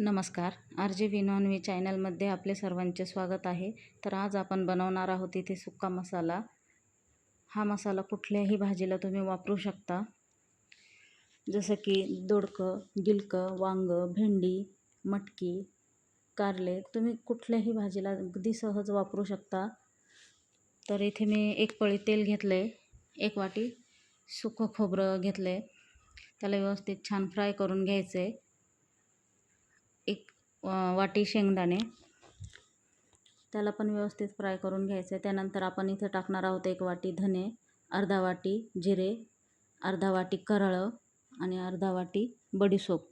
नमस्कार. R J V non V चॅनलमध्ये आपले सर्वांचे स्वागत आहे. तर आज आपण बनवणार आहोत इथे सुक्का मसाला. हा मसाला कुठल्याही भाजीला तुम्ही वापरू शकता. जसं की दोडकं गिलकं वांगं भेंडी मटकी कारले तुम्ही कुठल्याही भाजीला अगदी सहज वापरू शकता. तर इथे मी एक पळी तेल घेतलं आहे एक वाटी सुकं खोबरं घेतलं आहे त्याला व्यवस्थित छान फ्राय करून घ्यायचं आहे एक वाटी शेंगदाणे. त्याला पण व्यवस्थित फ्राय करून घ्यायचं. आहे त्यानंतर आपण इथे टाकणार आहोत एक वाटी धने अर्धा वाटी जिरे अर्धा वाटी करळं आणि अर्धा वाटी बडीसोप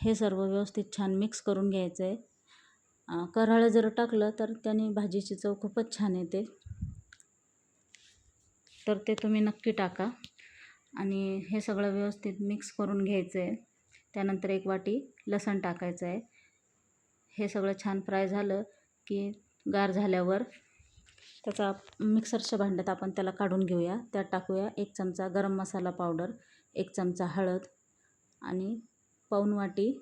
हे सर्व व्यवस्थित छान मिक्स करून घ्यायचं. आहे करळं जर टाकलं तर त्याने भाजीची चव खूपच छान येते. तर ते तुम्ही नक्की टाका आणि हे सगळं व्यवस्थित मिक्स करून घ्यायचं. आहे त्यानंतर एक वाटी लसण टाकायचं आहे. हे सगळं छान फ्राय झालं की गार झाल्यावर त्याचा मिक्सरच्या भांड्यात आपण त्याला काढून घेऊया. त्यात टाकूया एक चमचा गरम मसाला पावडर एक चमचा हळद आणि पाऊन वाटी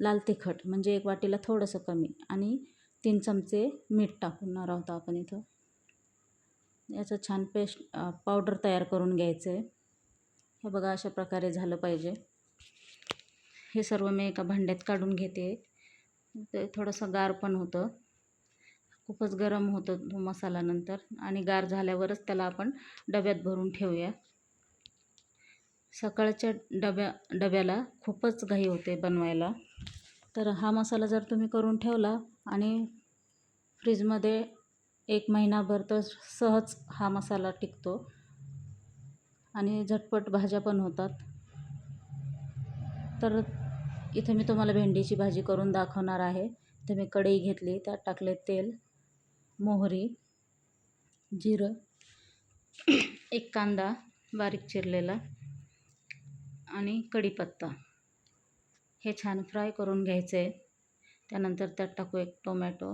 लाल तिखट म्हणजे एक वाटीला थोडंसं कमी आणि तीन चमचे मीठ टाकणार आहोत आपण इथं. याचं छान पेस्ट पावडर तयार करून घ्यायचं आहे. हे बघा अशा प्रकारे झालं पाहिजे. हे सर्व मी एका भांड्यात काढून घेते. ते थोडंसं गार पण होतं. खूपच गरम होतं तो मसाला नंतर आणि गार झाल्यावरच त्याला आपण डब्यात भरून ठेवूया. सकाळच्या डब्या डब्याला खूपच घाई होते बनवायला. तर हा मसाला जर तुम्ही करून ठेवला आणि फ्रीजमध्ये एक महिनाभर तर सहज हा मसाला टिकतो आणि झटपट भाज्या पण होतात. तर इथं मी तुम्हाला भेंडीची भाजी करून दाखवणार आहे. इथं मी कढई घेतली त्यात टाकले तेल मोहरी जिरं एक कांदा बारीक चिरलेला आणि कढीपत्ता. हे छान फ्राय करून घ्यायचं. आहे त्यानंतर त्यात टाकू एक टोमॅटो.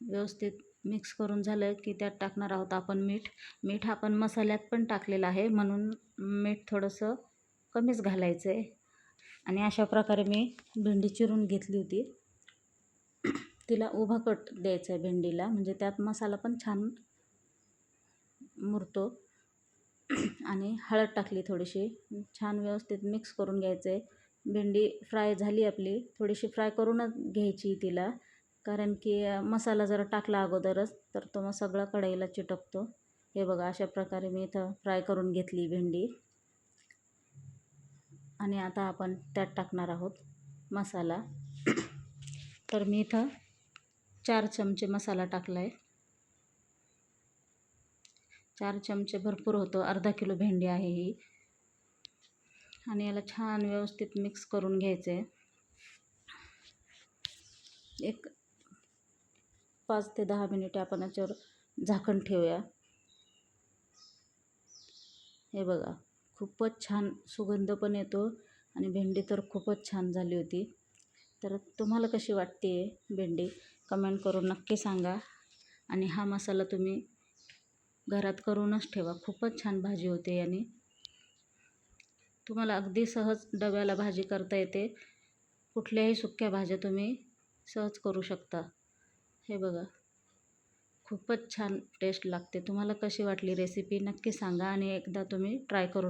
व्यवस्थित मिक्स करून झालं की त्यात टाकणार आहोत आपण मीठ. मीठ आपण मसाल्यात पण टाकलेलं आहे म्हणून मीठ थोडंसं कमीच घालायचं आहे आणि अशा प्रकारे मी भेंडी चिरून घेतली होती. तिला उभा कट द्यायचा आहे भेंडीला म्हणजे त्यात मसाला पण छान मुरतो. आणि हळद टाकली थोडीशी छान व्यवस्थित मिक्स करून घ्यायचं आहे भेंडी फ्राय झाली आपली थोडीशी फ्राय करूनच घ्यायची तिला कारण की मसाला जर टाकला अगोदरच तर तो मग सगळा कढईला चिटकतो. हे बघा अशा प्रकारे मी इथं फ्राय करून घेतली भेंडी. आणि आता आपण त्यात टाकणार आहोत मसाला. तर मी इथं चार चमचे मसाला टाकला आहे चार चमचे भरपूर होतो. अर्धा किलो भेंडी आहे ही. आणि याला छान व्यवस्थित मिक्स करून घ्यायचं आहे एक पाच ते दहा मिनिटे आपण याच्यावर झाकण ठेवूया. हे बघा. खूपच छान सुगंध पण येतो आणि भेंडी तर खूपच छान झाली होती. तर तुम्हाला कशी वाटते भेंडी? कमेंट करून नक्की सांगा. आणि हा मसाला तुम्ही घरात करूनच ठेवा. खूपच छान भाजी होते याने. तुम्हाला अगदी सहज डब्याला भाजी करता येते. कुठल्याही सुक्या भाज्या तुम्ही सहज करू शकता. हे बघा. खूपच छान टेस्ट लागते. तुम्हाला कशी वाटली रेसिपी नक्की सांगा आणि एकदा तुम्ही ट्राय करून